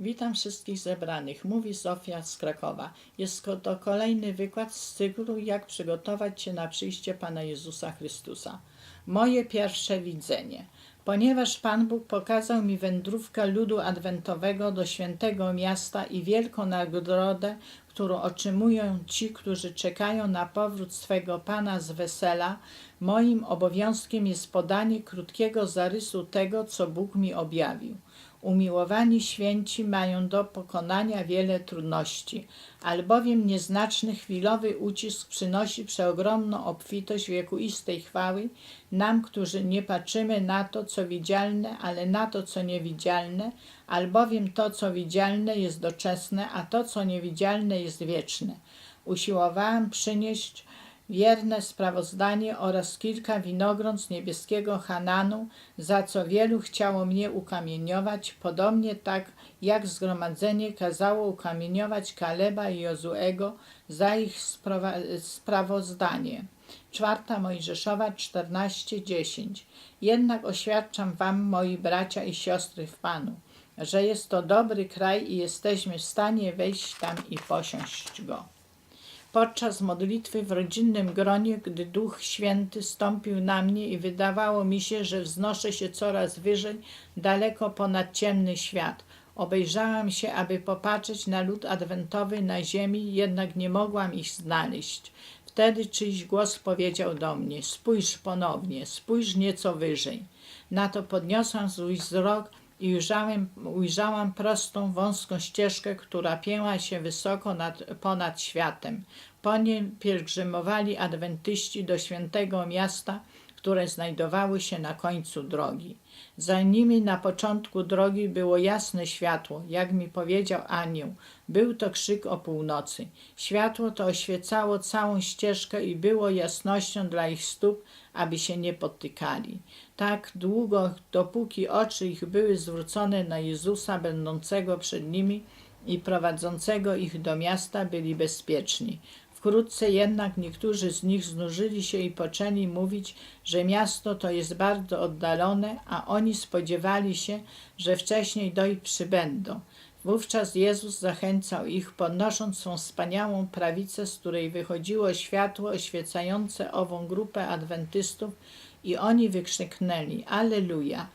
Witam wszystkich zebranych, mówi Zofia z Krakowa. Jest to kolejny wykład z cyklu Jak przygotować się na przyjście Pana Jezusa Chrystusa. Moje pierwsze widzenie. Ponieważ Pan Bóg pokazał mi wędrówkę ludu adwentowego do świętego miasta i wielką nagrodę, którą otrzymują ci, którzy czekają na powrót swego Pana z wesela, moim obowiązkiem jest podanie krótkiego zarysu tego, co Bóg mi objawił. Umiłowani święci mają do pokonania wiele trudności, albowiem nieznaczny chwilowy ucisk przynosi przeogromną obfitość wiekuistej chwały nam, którzy nie patrzymy na to, co widzialne, ale na to, co niewidzialne, albowiem to, co widzialne jest doczesne, a to, co niewidzialne jest wieczne. Usiłowałam przynieść wierne sprawozdanie oraz kilka winogron z niebieskiego Hananu, za co wielu chciało mnie ukamieniować, podobnie tak jak zgromadzenie kazało ukamieniować Kaleba i Jozuego za ich sprawozdanie. Czwarta Mojżeszowa 14:10. Jednak oświadczam wam, moi bracia i siostry w Panu, że jest to dobry kraj i jesteśmy w stanie wejść tam i posiąść go. Podczas modlitwy w rodzinnym gronie, gdy Duch Święty stąpił na mnie i wydawało mi się, że wznoszę się coraz wyżej, daleko ponad ciemny świat. Obejrzałam się, aby popatrzeć na lud adwentowy na ziemi, jednak nie mogłam ich znaleźć. Wtedy czyjś głos powiedział do mnie: Spójrz ponownie, spójrz nieco wyżej. Na to podniosłam swój wzrok i ujrzałem, ujrzałam prostą, wąską ścieżkę, która pięła się wysoko nad, ponad światem. Po niej pielgrzymowali adwentyści do świętego miasta, które znajdowały się na końcu drogi. Za nimi na początku drogi było jasne światło, jak mi powiedział anioł. Był to krzyk o północy. Światło to oświecało całą ścieżkę i było jasnością dla ich stóp, aby się nie potykali. Tak długo, dopóki oczy ich były zwrócone na Jezusa, będącego przed nimi i prowadzącego ich do miasta, byli bezpieczni. Wkrótce jednak niektórzy z nich znużyli się i poczęli mówić, że miasto to jest bardzo oddalone, a oni spodziewali się, że wcześniej do ich przybędą. Wówczas Jezus zachęcał ich, podnosząc swą wspaniałą prawicę, z której wychodziło światło oświecające ową grupę adwentystów, i oni wykrzyknęli: Alleluja!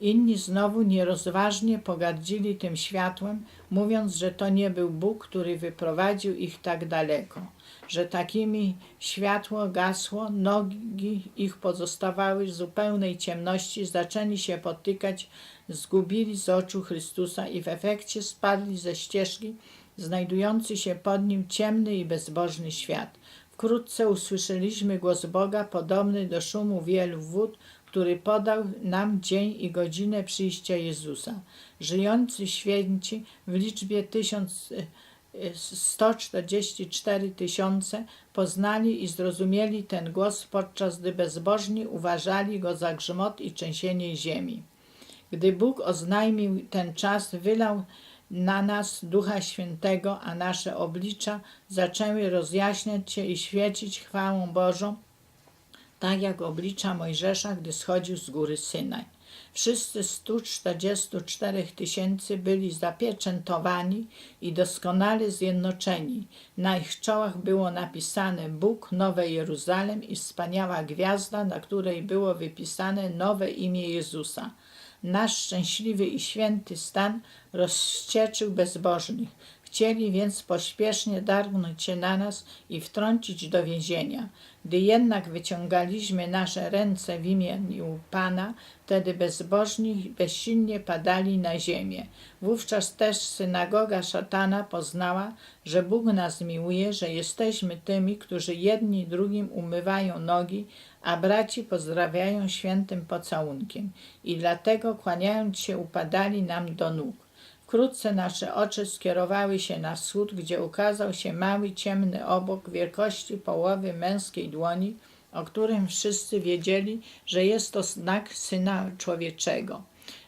Inni znowu nierozważnie pogardzili tym światłem, mówiąc, że to nie był Bóg, który wyprowadził ich tak daleko, że takimi światło gasło, nogi ich pozostawały w zupełnej ciemności, zaczęli się potykać, zgubili z oczu Chrystusa i w efekcie spadli ze ścieżki, znajdujący się pod nim ciemny i bezbożny świat. Wkrótce usłyszeliśmy głos Boga podobny do szumu wielu wód, który podał nam dzień i godzinę przyjścia Jezusa. Żyjący święci w liczbie tysiąc, e, 144 tysiące poznali i zrozumieli ten głos, podczas gdy bezbożni uważali go za grzmot i trzęsienie ziemi. Gdy Bóg oznajmił ten czas, wylał na nas Ducha Świętego, a nasze oblicza zaczęły rozjaśniać się i świecić chwałą Bożą, tak jak oblicza Mojżesza, gdy schodził z góry Synaj. Wszyscy 144 tysięcy byli zapieczętowani i doskonale zjednoczeni. Na ich czołach było napisane Bóg, Nowe Jeruzalem i wspaniała gwiazda, na której było wypisane nowe imię Jezusa. Nasz szczęśliwy i święty stan rozścieczył bezbożnych. Chcieli więc pośpiesznie dargnąć się na nas i wtrącić do więzienia. Gdy jednak wyciągaliśmy nasze ręce w imieniu Pana, wtedy bezbożni bezsilnie padali na ziemię. Wówczas też synagoga szatana poznała, że Bóg nas miłuje, że jesteśmy tymi, którzy jedni drugim umywają nogi, a braci pozdrawiają świętym pocałunkiem. I dlatego kłaniając się upadali nam do nóg. Wkrótce nasze oczy skierowały się na wschód, gdzie ukazał się mały, ciemny obok wielkości połowy męskiej dłoni, o którym wszyscy wiedzieli, że jest to znak Syna Człowieczego.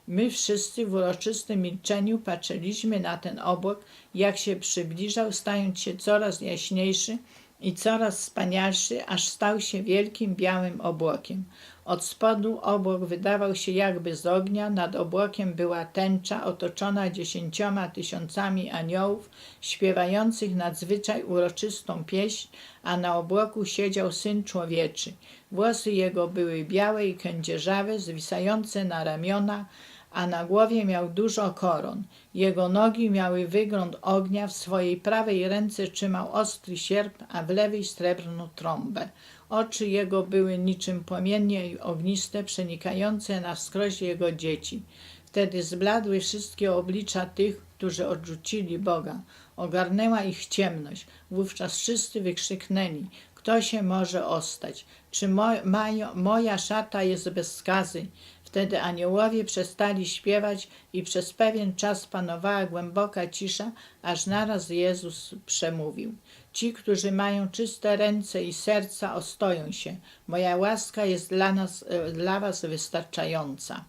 My wszyscy w uroczystym milczeniu patrzyliśmy na ten obłok, jak się przybliżał, stając się coraz jaśniejszy, i coraz wspanialszy, aż stał się wielkim białym obłokiem. Od spodu obłok wydawał się jakby z ognia, nad obłokiem była tęcza otoczona dziesięcioma tysiącami aniołów, śpiewających nadzwyczaj uroczystą pieśń, a na obłoku siedział Syn Człowieczy. Włosy jego były białe i kędzierzawe, zwisające na ramiona, a na głowie miał dużo koron. Jego nogi miały wygląd ognia, w swojej prawej ręce trzymał ostry sierp, a w lewej srebrną trąbę. Oczy jego były niczym płomienie ogniste, przenikające na wskroś jego dzieci. Wtedy zbladły wszystkie oblicza tych, którzy odrzucili Boga. Ogarnęła ich ciemność. Wówczas wszyscy wykrzyknęli, kto się może ostać? Czy mo, majo, moja szata jest bez skazy? Wtedy aniołowie przestali śpiewać i przez pewien czas panowała głęboka cisza, aż naraz Jezus przemówił. Ci, którzy mają czyste ręce i serca, ostoją się. Moja łaska jest dla, nas, e, dla was wystarczająca.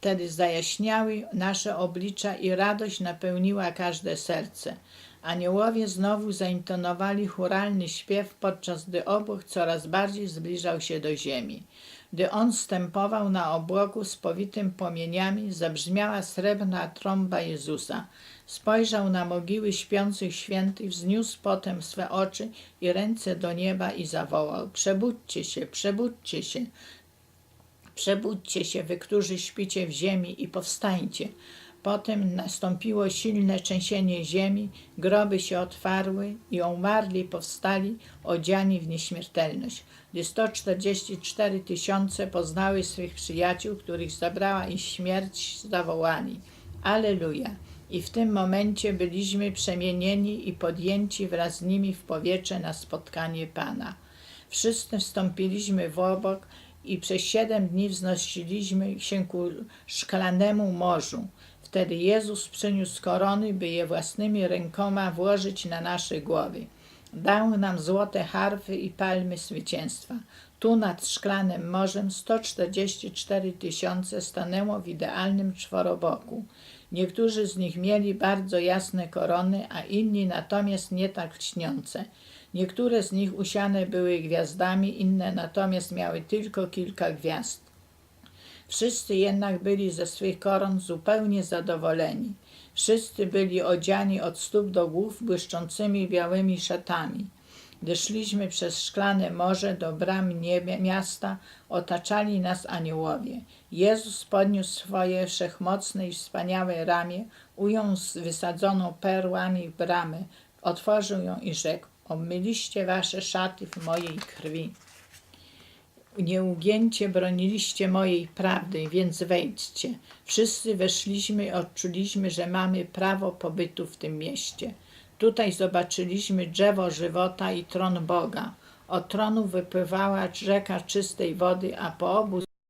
Wtedy zajaśniały nasze oblicza i radość napełniła każde serce. Aniołowie znowu zaintonowali churalny śpiew, podczas gdy obłok coraz bardziej zbliżał się do ziemi. Gdy on stępował na obłoku z powitym płomieniami, zabrzmiała srebrna trąba Jezusa. Spojrzał na mogiły śpiących świętych, wzniósł potem swe oczy i ręce do nieba i zawołał: Przebudźcie się, przebudźcie się. Przebudźcie się, wy, którzy śpicie w ziemi i powstańcie. Potem nastąpiło silne trzęsienie ziemi, groby się otwarły i umarli powstali, odziani w nieśmiertelność. Gdy 144 tysiące poznały swych przyjaciół, których zabrała ich śmierć, zawołali Aleluja! I w tym momencie byliśmy przemienieni i podjęci wraz z nimi w powietrze na spotkanie Pana. Wszyscy wstąpiliśmy w obok i przez siedem dni wznosiliśmy się ku szklanemu morzu. Wtedy Jezus przyniósł korony, by je własnymi rękoma włożyć na nasze głowy. Dał nam złote harfy i palmy zwycięstwa. Tu nad szklanym morzem 144 tysiące stanęło w idealnym czworoboku. Niektórzy z nich mieli bardzo jasne korony, a inni natomiast nie tak lśniące. Niektóre z nich usiane były gwiazdami, inne natomiast miały tylko kilka gwiazd. Wszyscy jednak byli ze swych koron zupełnie zadowoleni. Wszyscy byli odziani od stóp do głów błyszczącymi białymi szatami. Gdy szliśmy przez szklane morze do bram niebie, miasta, otaczali nas aniołowie. Jezus podniósł swoje wszechmocne i wspaniałe ramię, ujął wysadzoną perłami bramę, otworzył ją i rzekł: Obmyliście wasze szaty w mojej krwi. Nieugięcie broniliście mojej prawdy, więc wejdźcie. Wszyscy weszliśmy i odczuliśmy, że mamy prawo pobytu w tym mieście. Tutaj zobaczyliśmy drzewo żywota i tron Boga. Od tronu wypływała rzeka czystej wody, a po obu